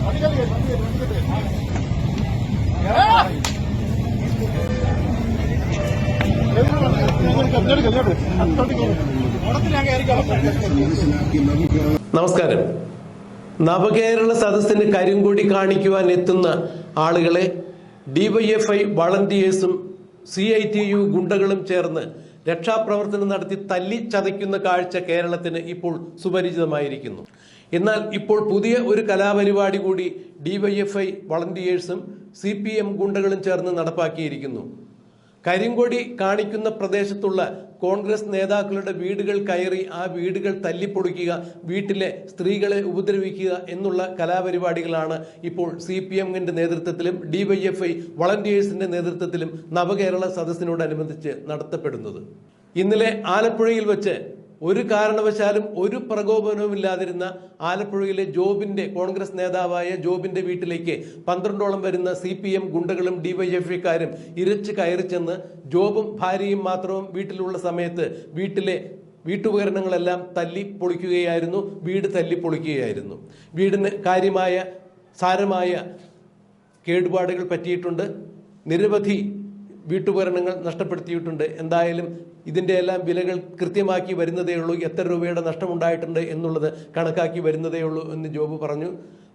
അടിക്കടി അടിക്കടി നമസ്കാരം. നവകേരള സദസ്സിന് കരിങ്കൊടി കാണിക്കുവാൻ എത്തുന്ന ആളുകളെ ഡിവൈഎഫ്ഐ വളണ്ടിയേഴ്സും സി ഐ ടി യു ഗുണ്ടകളും ചേർന്ന് രക്ഷാപ്രവർത്തനം നടത്തി തല്ലി ചതയ്ക്കുന്ന കാഴ്ച കേരളത്തിന് ഇപ്പോൾ സുപരിചിതമായിരിക്കുന്നു. എന്നാൽ ഇപ്പോൾ പുതിയ ഒരു കലാപരിപാടി കൂടി ഡിവൈഎഫ്ഐ വളണ്ടിയേഴ്സും സി പി എം ഗുണ്ടകളും ചേർന്ന് നടപ്പാക്കിയിരിക്കുന്നു. കരിങ്കൊടി കാണിക്കുന്ന പ്രദേശത്തുള്ള കോൺഗ്രസ് നേതാക്കളുടെ വീടുകൾ കയറി ആ വീടുകൾ തല്ലിപ്പൊടിക്കുക വീട്ടിലെ സ്ത്രീകളെ ഉപദ്രവിക്കുക എന്നുള്ള കലാപരിപാടികളാണ് ഇപ്പോൾ സി പി എമ്മിന്റെ നേതൃത്വത്തിലും ഡിവൈഎഫ്ഐ വളണ്ടിയേഴ്സിന്റെ നേതൃത്വത്തിലും നവകേരള സദസ്സിനോടനുബന്ധിച്ച് നടത്തപ്പെടുന്നത്. ഇന്നലെ ആലപ്പുഴയിൽ വെച്ച് ഒരു കാരണവശാലും ഒരു പ്രകോപനവും ഇല്ലാതിരുന്ന ആലപ്പുഴയിലെ ജോബിന്റെ കോൺഗ്രസ് നേതാവായ ജോബിന്റെ വീട്ടിലേക്ക് പന്ത്രണ്ടോളം വരുന്ന സി പി എം ഗുണ്ടകളും ഡിവൈഎഫ്ഐക്കാരും ഇരച്ച് കയറി ചെന്ന് ജോബും ഭാര്യയും മാത്രവും വീട്ടിലുള്ള സമയത്ത് വീട്ടിലെ വീട്ടുപകരണങ്ങളെല്ലാം തല്ലി പൊളിക്കുകയായിരുന്നു വീട് തല്ലി പൊളിക്കുകയായിരുന്നു. വീടിന് കാര്യമായ സാരമായ കേടുപാടുകൾ പറ്റിയിട്ടുണ്ട്. നിരവധി വീട്ടുപകരണങ്ങൾ നഷ്ടപ്പെടുത്തിയിട്ടുണ്ട്. എന്തായാലും ഇതിന്റെ എല്ലാം വിലകൾ കൃത്യമാക്കി വരുന്നതേ ഉള്ളൂ. എത്ര രൂപയുടെ നഷ്ടമുണ്ടായിട്ടുണ്ട് എന്നുള്ളത് കണക്കാക്കി വരുന്നതേ ഉള്ളൂ എന്ന് ജോബ് പറഞ്ഞു.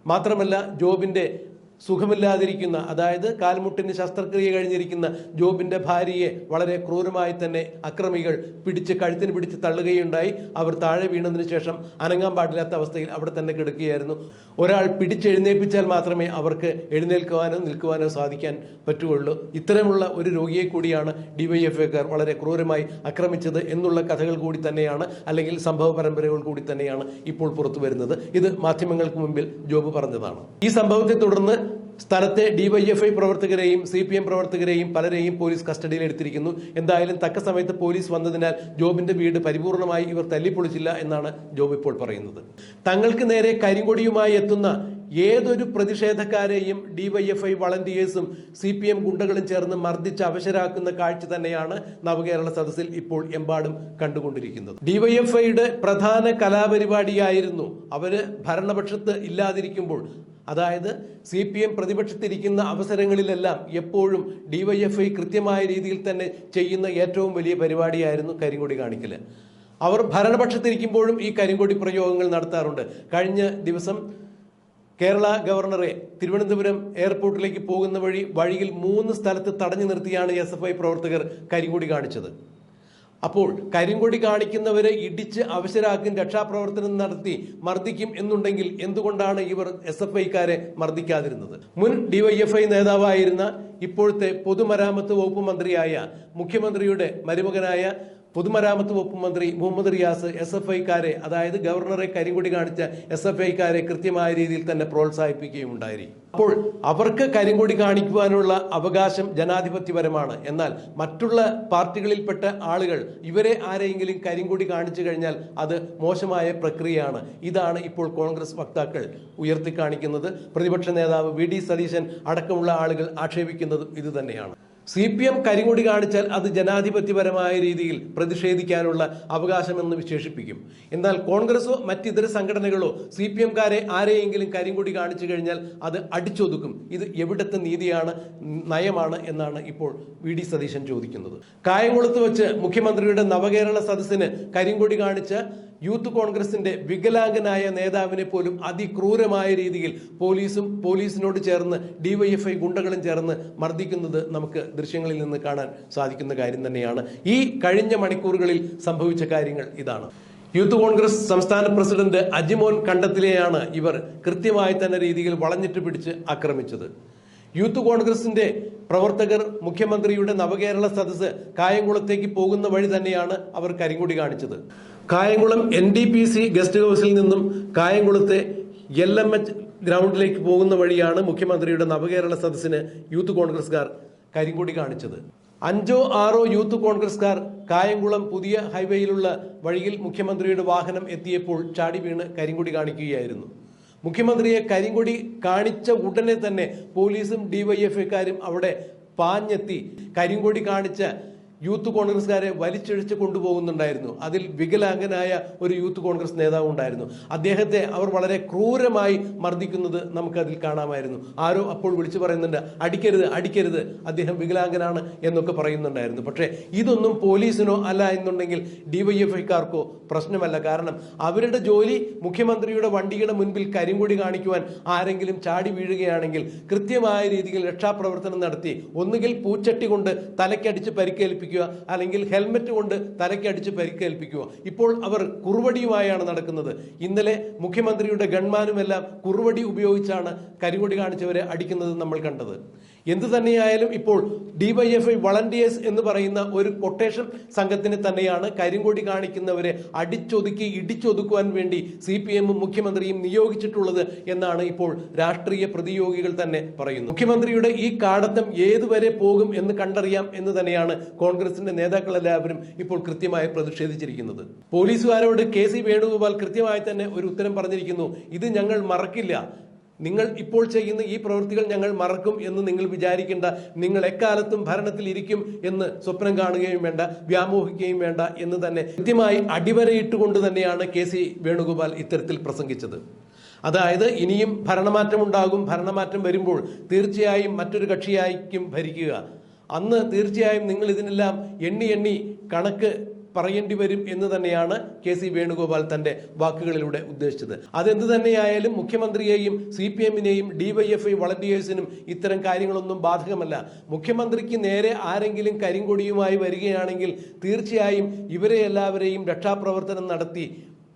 മാത്രമല്ല ജോബിന്റെ സുഖമില്ലാതിരിക്കുന്ന അതായത് കാൽമുട്ടിന് ശസ്ത്രക്രിയ കഴിഞ്ഞിരിക്കുന്ന ജോബിന്റെ ഭാര്യയെ വളരെ ക്രൂരമായി തന്നെ അക്രമികൾ പിടിച്ച് കഴുത്തിന് പിടിച്ച് തള്ളുകയുണ്ടായി. അവർ താഴെ വീണതിന് ശേഷം അനങ്ങാൻ പാടില്ലാത്ത അവസ്ഥയിൽ അവിടെ തന്നെ കിടക്കുകയായിരുന്നു. ഒരാൾ പിടിച്ചെഴുന്നേൽപ്പിച്ചാൽ മാത്രമേ അവർക്ക് എഴുന്നേൽക്കുവാനോ നിൽക്കുവാനോ സാധിക്കാൻ പറ്റുകയുള്ളൂ. ഇത്തരമുള്ള ഒരു രോഗിയെ കൂടിയാണ് ഡിവൈഎഫ്ഐക്കാർ വളരെ ക്രൂരമായി ആക്രമിച്ചത് എന്നുള്ള കഥകൾ കൂടി തന്നെയാണ് അല്ലെങ്കിൽ സംഭവ പരമ്പരകൾ കൂടി തന്നെയാണ് ഇപ്പോൾ പുറത്തു വരുന്നത്. ഇത് മാധ്യമങ്ങൾക്ക് മുമ്പിൽ ജോബ് പറഞ്ഞതാണ്. ഈ സംഭവത്തെ തുടർന്ന് സ്ഥലത്തെ ഡിവൈഎഫ്ഐ പ്രവർത്തകരെയും സി പി എം പ്രവർത്തകരെയും പലരെയും പോലീസ് കസ്റ്റഡിയിൽ എടുത്തിരിക്കുന്നു. എന്തായാലും തക്ക സമയത്ത് പോലീസ് വന്നതിനാൽ ജോബിന്റെ വീട് പരിപൂർണമായി ഇവർ തല്ലിപ്പൊളിച്ചില്ല എന്നാണ് ജോബ് ഇപ്പോൾ പറയുന്നത്. തങ്ങൾക്ക് നേരെ കരിങ്കൊടിയുമായി എത്തുന്ന ഏതൊരു പ്രതിഷേധക്കാരെയും ഡിവൈഎഫ്ഐ വളണ്ടിയേഴ്സും സി പി എം ഗുണ്ടകളും ചേർന്ന് മർദ്ദിച്ച് അവശരാക്കുന്ന കാഴ്ച തന്നെയാണ് നവകേരള സദസ്സിൽ ഇപ്പോൾ എമ്പാടും കണ്ടുകൊണ്ടിരിക്കുന്നത്. ഡിവൈഎഫ്ഐയുടെ പ്രധാന കലാപരിപാടിയായിരുന്നു അവർ ഭരണപക്ഷത്ത് ഇല്ലാതിരിക്കുമ്പോൾ. അതായത് സി പി എം പ്രതിപക്ഷത്തിരിക്കുന്ന അവസരങ്ങളിലെല്ലാം എപ്പോഴും ഡിവൈഎഫ്ഐ കൃത്യമായ രീതിയിൽ തന്നെ ചെയ്യുന്ന ഏറ്റവും വലിയ പരിപാടിയായിരുന്നു കരിങ്കൊടി കാണിക്കൽ അവർ ഭരണപക്ഷത്തിരിക്കുമ്പോഴും ഈ കരിങ്കൊടി പ്രയോഗങ്ങൾ നടത്താറുണ്ട്. കഴിഞ്ഞ ദിവസം കേരള ഗവർണറെ തിരുവനന്തപുരം എയർപോർട്ടിലേക്ക് പോകുന്ന വഴി വഴിയിൽ മൂന്ന് സ്ഥലത്ത് തടഞ്ഞു നിർത്തിയാണ് എസ് എഫ് ഐ പ്രവർത്തകർ കരിങ്കൊടി കാണിച്ചത്. അപ്പോൾ കരിങ്കൊടി കാണിക്കുന്നവരെ ഇടിച്ച് അവശരാക്കും രക്ഷാപ്രവർത്തനം നടത്തി മർദ്ദിക്കും എന്നുണ്ടെങ്കിൽ എന്തുകൊണ്ടാണ് ഇവർ എസ് എഫ് ഐക്കാരെ മർദ്ദിക്കാതിരുന്നത്? മുൻ ഡിവൈഎഫ്ഐ നേതാവായിരുന്ന ഇപ്പോഴത്തെ പൊതുമരാമത്ത് വകുപ്പ് മന്ത്രിയായ മുഖ്യമന്ത്രിയുടെ മരുമകനായ പൊതുമരാമത്ത് വകുപ്പ് മന്ത്രി മുഹമ്മദ് റിയാസ് എസ് എഫ് ഐക്കാരെ അതായത് ഗവർണറെ കരിങ്കൊടി കാണിച്ച എസ് എഫ് ഐക്കാരെ കൃത്യമായ രീതിയിൽ തന്നെ പ്രോത്സാഹിപ്പിക്കുകയും ഉണ്ടായി അപ്പോൾ അവർക്ക് കരിങ്കൊടി കാണിക്കുവാനുള്ള അവകാശം ജനാധിപത്യപരമാണ്. എന്നാൽ മറ്റുള്ള പാർട്ടികളിൽപ്പെട്ട ആളുകൾ ഇവരെ ആരെയെങ്കിലും കരിങ്കൊടി കാണിച്ചു കഴിഞ്ഞാൽ അത് മോശമായ പ്രക്രിയയാണ്. ഇതാണ് ഇപ്പോൾ കോൺഗ്രസ് വക്താക്കൾ ഉയർത്തിക്കാണിക്കുന്നത്. പ്രതിപക്ഷ നേതാവ് വി ഡി സതീശൻ അടക്കമുള്ള ആളുകൾ ആക്ഷേപിക്കുന്നതും ഇത് തന്നെയാണ് സി പി എം കരിങ്കൊടി കാണിച്ചാൽ അത് ജനാധിപത്യപരമായ രീതിയിൽ പ്രതിഷേധിക്കാനുള്ള അവകാശമെന്ന് വിശേഷിപ്പിക്കും. എന്നാൽ കോൺഗ്രസോ മറ്റിതര സംഘടനകളോ സി പി എംകാരെ ആരെയെങ്കിലും കരിങ്കൊടി കാണിച്ചു കഴിഞ്ഞാൽ അത് അടിച്ചൊതുക്കും. ഇത് എവിടത്തെ നീതിയാണ് നയമാണ് എന്നാണ് ഇപ്പോൾ വി ഡി സതീശൻ ചോദിക്കുന്നത്. കായംകുളത്ത് വെച്ച് മുഖ്യമന്ത്രിയുടെ നവകേരള സദസ്സിന് കരിങ്കൊടി കാണിച്ച യൂത്ത് കോൺഗ്രസിന്റെ വികലാംഗനായ നേതാവിനെ പോലും അതിക്രൂരമായ രീതിയിൽ പോലീസും പോലീസിനോട് ചേർന്ന് ഡിവൈഎഫ്ഐ ഗുണ്ടകളും ചേർന്ന് മർദ്ദിക്കുന്നത് നമുക്ക് ദൃശ്യങ്ങളിൽ നിന്ന് കാണാൻ സാധിക്കുന്ന കാര്യം തന്നെയാണ്. ഈ കഴിഞ്ഞ മണിക്കൂറുകളിൽ സംഭവിച്ച കാര്യങ്ങൾ ഇതാണ്. യൂത്ത് കോൺഗ്രസ് സംസ്ഥാന പ്രസിഡന്റ് അജിമോൻ കണ്ടത്തിലെയാണ് ഇവർ കൃത്യമായി തന്നെ രീതിയിൽ വളഞ്ഞിട്ട് പിടിച്ച് ആക്രമിച്ചത്. യൂത്ത് കോൺഗ്രസിന്റെ പ്രവർത്തകർ മുഖ്യമന്ത്രിയുടെ നവകേരള സദസ്സ് കായംകുളത്തേക്ക് പോകുന്ന വഴി തന്നെയാണ് അവർ കരിങ്കുടി കാണിച്ചത്. Kayamkulam N D P C guest ഹൌസിൽ നിന്നും കായംകുളത്തെ എൽ എം എച്ച് ഗ്രൗണ്ടിലേക്ക് പോകുന്ന വഴിയാണ് മുഖ്യമന്ത്രിയുടെ നവകേരള സദസ്സിന് യൂത്ത് കോൺഗ്രസ്കാർ കരിങ്കുടി കാണിച്ചത്. അഞ്ചോ ആറോ യൂത്ത് കോൺഗ്രസ്കാർ കായംകുളം പുതിയ ഹൈവേയിലുള്ള വഴിയിൽ മുഖ്യമന്ത്രിയുടെ വാഹനം എത്തിയപ്പോൾ ചാടി വീണ് കരിങ്കുടി കാണിക്കുകയായിരുന്നു. മുഖ്യമന്ത്രിയെ കരിങ്കൊടി കാണിച്ച ഉടനെ തന്നെ പോലീസും ഡിവൈഎഫ്ഐക്കാരും അവിടെ പാഞ്ഞെത്തി. കരിങ്കൊടി കാണിച്ച യൂത്ത് കോൺഗ്രസ്സുകാരെ വലിച്ചിഴച്ച് കൊണ്ടുപോകുന്നുണ്ടായിരുന്നു. അതിൽ വികലാംഗനായ ഒരു യൂത്ത് കോൺഗ്രസ് നേതാവ് ഉണ്ടായിരുന്നു. അദ്ദേഹത്തെ അവർ വളരെ ക്രൂരമായി മർദ്ദിക്കുന്നത് നമുക്കതിൽ കാണാമായിരുന്നു. ആരോ അപ്പോൾ വിളിച്ചു പറയുന്നുണ്ട് അടിക്കരുത് അടിക്കരുത് അദ്ദേഹം വികലാംഗനാണ് എന്നൊക്കെ പറയുന്നുണ്ടായിരുന്നു. പക്ഷേ ഇതൊന്നും പോലീസിനോ അല്ല എന്നുണ്ടെങ്കിൽ ഡിവൈഎഫ്ഐക്കാർക്കോ പ്രശ്നമല്ല. കാരണം അവരുടെ ജോലി മുഖ്യമന്ത്രിയുടെ വണ്ടിയുടെ മുൻപിൽ കരിങ്കൊടി കാണിക്കുവാൻ ആരെങ്കിലും ചാടി വീഴുകയാണെങ്കിൽ കൃത്യമായ രീതിയിൽ രക്ഷാപ്രവർത്തനം നടത്തി ഒന്നുകിൽ പൂച്ചട്ടി കൊണ്ട് തലയ്ക്കടിച്ച് പരിക്കേൽപ്പിക്കുക അല്ലെങ്കിൽ ഹെൽമറ്റ് കൊണ്ട് തലയ്ക്കടിച്ച് പരിക്കേൽപ്പിക്കുക. ഇപ്പോൾ അവർ കുറുവടിയുമായാണ് നടക്കുന്നത്. ഇന്നലെ മുഖ്യമന്ത്രിയുടെ ഗൺമാനുമെല്ലാം കുറുവടി ഉപയോഗിച്ചാണ് കരികൊടി കാണിച്ചവരെ അടിക്കുന്നത് നമ്മൾ കണ്ടത്. എന്തു തന്നെയായാലും ഇപ്പോൾ ഡിവൈഎഫ്ഐ വളണ്ടിയേഴ്സ് എന്ന് പറയുന്ന ഒരു കൊട്ടേഷൻ സംഘത്തിന് തന്നെയാണ് കരിങ്കൊടി കാണിക്കുന്നവരെ അടിച്ചൊതുക്കി ഇടിച്ചൊതുക്കുവാൻ വേണ്ടി സി പി എമ്മും മുഖ്യമന്ത്രിയും നിയോഗിച്ചിട്ടുള്ളത് എന്നാണ് ഇപ്പോൾ രാഷ്ട്രീയ പ്രതിയോഗികൾ തന്നെ പറയുന്നത്. മുഖ്യമന്ത്രിയുടെ ഈ കാടത്തം ഏതുവരെ പോകും എന്ന് കണ്ടറിയാം എന്ന് തന്നെയാണ് കോൺഗ്രസിന്റെ നേതാക്കളെല്ലാവരും ഇപ്പോൾ കൃത്യമായി പ്രതിഷേധിച്ചിരിക്കുന്നത്. പോലീസുകാരോട് കെ സി വേണുഗോപാൽ കൃത്യമായി തന്നെ ഒരു ഉത്തരം പറഞ്ഞിരിക്കുന്നു. ഇത് ഞങ്ങൾ മറക്കില്ല. നിങ്ങൾ ഇപ്പോൾ ചെയ്യുന്ന ഈ പ്രവൃത്തികൾ ഞങ്ങൾ മറക്കും എന്ന് നിങ്ങൾ വിചാരിക്കേണ്ട. നിങ്ങൾ എക്കാലത്തും ഭരണത്തിൽ ഇരിക്കും എന്ന് സ്വപ്നം കാണുകയും വേണ്ട വ്യാമോഹിക്കുകയും വേണ്ട എന്ന് തന്നെ കൃത്യമായി അടിവരയിട്ടുകൊണ്ട് തന്നെയാണ് കെ സി വേണുഗോപാൽ ഇത്തരത്തിൽ പ്രസംഗിച്ചത്. അതായത് ഇനിയും ഭരണമാറ്റം ഉണ്ടാകും ഭരണമാറ്റം വരുമ്പോൾ തീർച്ചയായും മറ്റൊരു കക്ഷിയായിരിക്കും ഭരിക്കുക. അന്ന് തീർച്ചയായും നിങ്ങൾ ഇതിനെല്ലാം എണ്ണി എണ്ണി കണക്ക് പറയേണ്ടി വരും എന്ന് തന്നെയാണ് കെ സി വേണുഗോപാൽ തന്റെ വാക്കുകളിലൂടെ ഉദ്ദേശിച്ചത്. അതെന്ത് തന്നെയായാലും മുഖ്യമന്ത്രിയെയും സി പി എമ്മിനെയും ഡിവൈഎഫ്ഐ വളണ്ടിയേഴ്സിനും ഇത്തരം കാര്യങ്ങളൊന്നും ബാധകമല്ല. മുഖ്യമന്ത്രിക്ക് നേരെ ആരെങ്കിലും കരിങ്കൊടിയുമായി വരികയാണെങ്കിൽ തീർച്ചയായും ഇവരെ എല്ലാവരെയും രക്ഷാപ്രവർത്തനം നടത്തി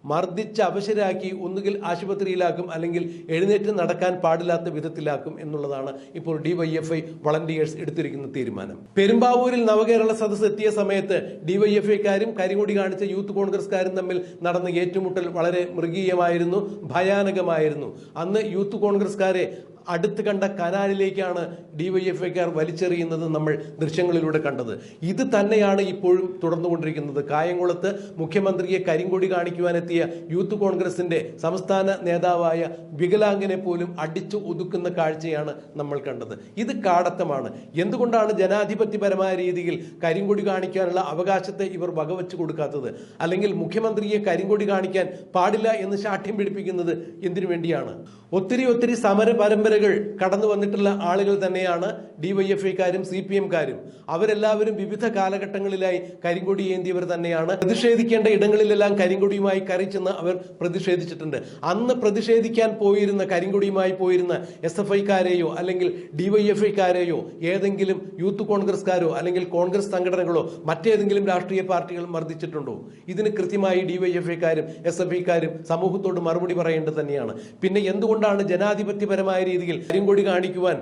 മർദ്ദിച്ച് അവശരാക്കി ഒന്നുകിൽ ആശുപത്രിയിലാക്കും അല്ലെങ്കിൽ എഴുന്നേറ്റ് നടക്കാൻ പാടില്ലാത്ത വിധത്തിലാക്കും എന്നുള്ളതാണ് ഇപ്പോൾ ഡിവൈഎഫ്ഐ വളണ്ടിയേഴ്സ് എടുത്തിരിക്കുന്ന തീരുമാനം. പെരുമ്പാവൂരിൽ നവകേരള സദസ്സ് എത്തിയ സമയത്ത് ഡിവൈഎഫ്ഐക്കാരും കരിങ്കൊടി കാണിച്ച യൂത്ത് കോൺഗ്രസ്കാരും തമ്മിൽ നടന്ന ഏറ്റുമുട്ടൽ വളരെ മൃഗീയമായിരുന്നു ഭയാനകമായിരുന്നു. അന്ന് യൂത്ത് കോൺഗ്രസ്കാരെ അടുത്ത് കണ്ട കനാലിലേക്കാണ് ഡിവൈഎഫ്ഐക്കാർ വലിച്ചെറിയുന്നത് നമ്മൾ ദൃശ്യങ്ങളിലൂടെ കണ്ടത്. ഇത് തന്നെയാണ് ഇപ്പോഴും തുടർന്നുകൊണ്ടിരിക്കുന്നത്. കായംകുളത്ത് മുഖ്യമന്ത്രിയെ കരിങ്കൊടി കാണിക്കുവാനെത്തിയ യൂത്ത് കോൺഗ്രസിന്റെ സംസ്ഥാന നേതാവായ വികലാംഗനെ പോലും അടിച്ചു ഒതുക്കുന്ന കാഴ്ചയാണ് നമ്മൾ കണ്ടത്. ഇത് കാടത്തമാണ്. എന്തുകൊണ്ടാണ് ജനാധിപത്യപരമായ രീതിയിൽ കരിങ്കൊടി കാണിക്കാനുള്ള അവകാശത്തെ ഇവർ വകവെച്ചു കൊടുക്കാത്തത്? അല്ലെങ്കിൽ മുഖ്യമന്ത്രിയെ കരിങ്കൊടി കാണിക്കാൻ പാടില്ല എന്ന് ശാഠ്യം പിടിപ്പിക്കുന്നത് എന്തിനു വേണ്ടിയാണ്? ഒത്തിരി ഒത്തിരി സമര പരമ്പരകൾ കടന്നു വന്നിട്ടുള്ള ആളുകൾ തന്നെയാണ് ഡിവൈഎഫ്ഐക്കാരും സി പി എംകാരും അവരെല്ലാവരും വിവിധ കാലഘട്ടങ്ങളിലായി കരിങ്കൊടി ഏന്തിയവർ തന്നെയാണ്. പ്രതിഷേധിക്കേണ്ട ഇടങ്ങളിലെല്ലാം കരിങ്കൊടിയുമായി കറിച്ചെന്ന് അവർ പ്രതിഷേധിച്ചിട്ടുണ്ട്. അന്ന് പ്രതിഷേധിക്കാൻ പോയിരുന്ന കരിങ്കൊടിയുമായി പോയിരുന്ന എസ് എഫ് ഐക്കാരെയോ അല്ലെങ്കിൽ ഡിവൈഎഫ്ഐക്കാരെയോ ഏതെങ്കിലും യൂത്ത് കോൺഗ്രസ്കാരോ അല്ലെങ്കിൽ കോൺഗ്രസ് സംഘടനകളോ മറ്റേതെങ്കിലും രാഷ്ട്രീയ പാർട്ടികൾ മർദ്ദിച്ചിട്ടുണ്ടോ? ഇതിന് കൃത്യമായി ഡിവൈഎഫ്ഐക്കാരും എസ് എഫ് ഐക്കാരും സമൂഹത്തോട് മറുപടി പറയേണ്ടത് തന്നെയാണ്. പിന്നെ എന്തുകൊണ്ടാണ് ജനാധിപത്യപരമായ രീതിയിൽ കരിങ്കൊടി കാണിക്കുവാൻ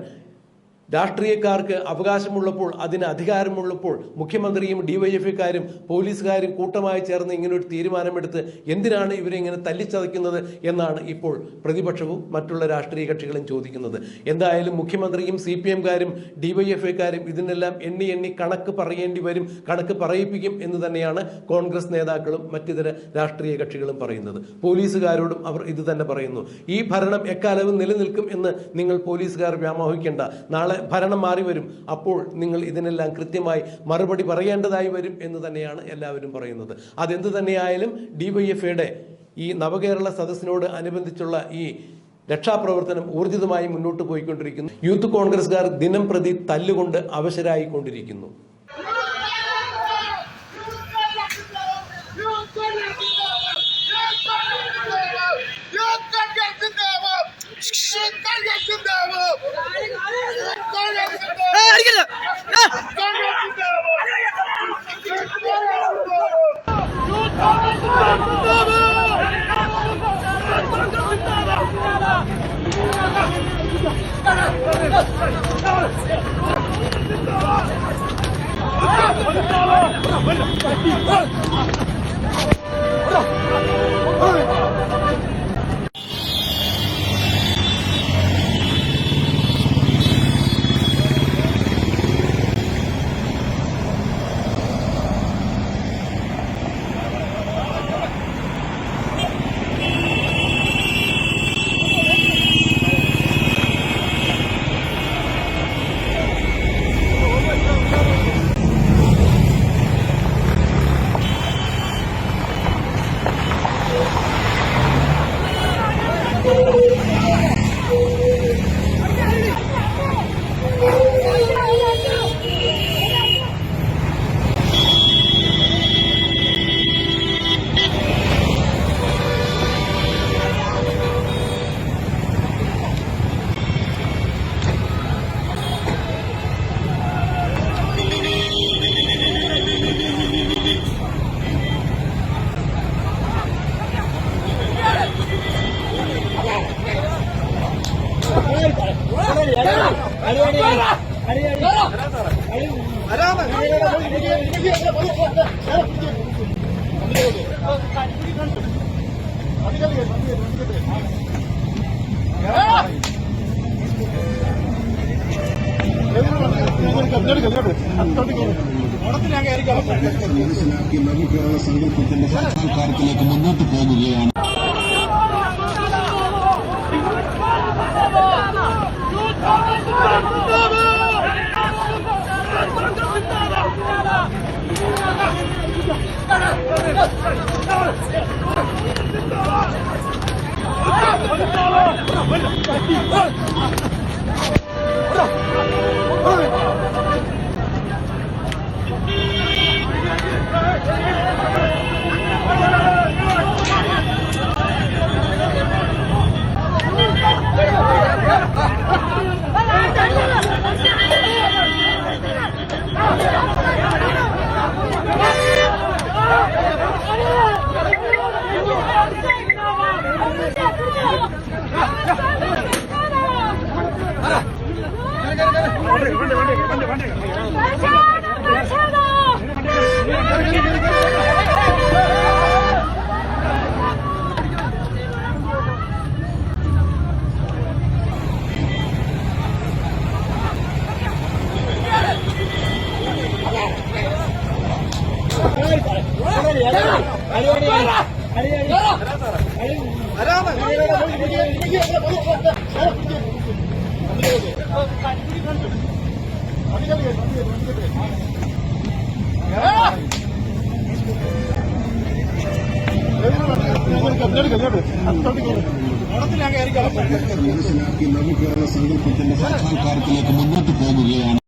രാഷ്ട്രീയക്കാർക്ക് അവകാശമുള്ളപ്പോൾ അതിന് അധികാരമുള്ളപ്പോൾ മുഖ്യമന്ത്രിയും ഡിവൈഎഫ്ഐക്കാരും പോലീസുകാരും കൂട്ടമായി ചേർന്ന് ഇങ്ങനെ ഒരു തീരുമാനമെടുത്ത് എന്തിനാണ് ഇവരെ ഇങ്ങനെ തല്ലിച്ചതയ്ക്കുന്നത് എന്നാണ് ഇപ്പോൾ പ്രതിപക്ഷവും മറ്റുള്ള രാഷ്ട്രീയ കക്ഷികളും ചോദിക്കുന്നത്. എന്തായാലും മുഖ്യമന്ത്രിയും സി പി എംകാരും ഡിവൈഎഫ്ഐക്കാരും ഇതിനെല്ലാം എണ്ണി എണ്ണി കണക്ക് പറയേണ്ടി വരും കണക്ക് പറയിപ്പിക്കും എന്ന് തന്നെയാണ് കോൺഗ്രസ് നേതാക്കളും മറ്റിതര രാഷ്ട്രീയ കക്ഷികളും പറയുന്നത്. പോലീസുകാരോടും അവർ ഇത് തന്നെ പറയുന്നു. ഈ ഭരണം എക്കാലവും നിലനിൽക്കും എന്ന് നിങ്ങൾ പോലീസുകാർ വ്യാമോഹിക്കേണ്ട. നാളെ ഭരണം മാറി വരും. അപ്പോൾ നിങ്ങൾ ഇതിനെല്ലാം കൃത്യമായി മറുപടി പറയേണ്ടതായി വരും എന്ന് തന്നെയാണ് എല്ലാവരും പറയുന്നത്. അതെന്ത് തന്നെയായാലും ഡി വൈ എഫ് എയുടെ ഈ നവകേരള സദസ്സിനോട് അനുബന്ധിച്ചുള്ള ഈ രക്ഷാപ്രവർത്തനം ഊർജിതമായി മുന്നോട്ട് പോയിക്കൊണ്ടിരിക്കുന്നു. യൂത്ത് കോൺഗ്രസ്സുകാർ ദിനം പ്രതി തല്ലുകൊണ്ട് അവശരായിക്കൊണ്ടിരിക്കുന്നു. 快点，快点！മനസ്സിലാക്കി നവകേരള സങ്കല്പത്തിന്റെ സാക്ഷാത്കാരത്തിലേക്ക് മുന്നോട്ട് പോകുകയാണ് 快点，快点，快！മനസ്സിലാക്കി സാക്ഷാത്കാരത്തിലേക്ക് മുന്നോട്ട് പോകുകയാണ്.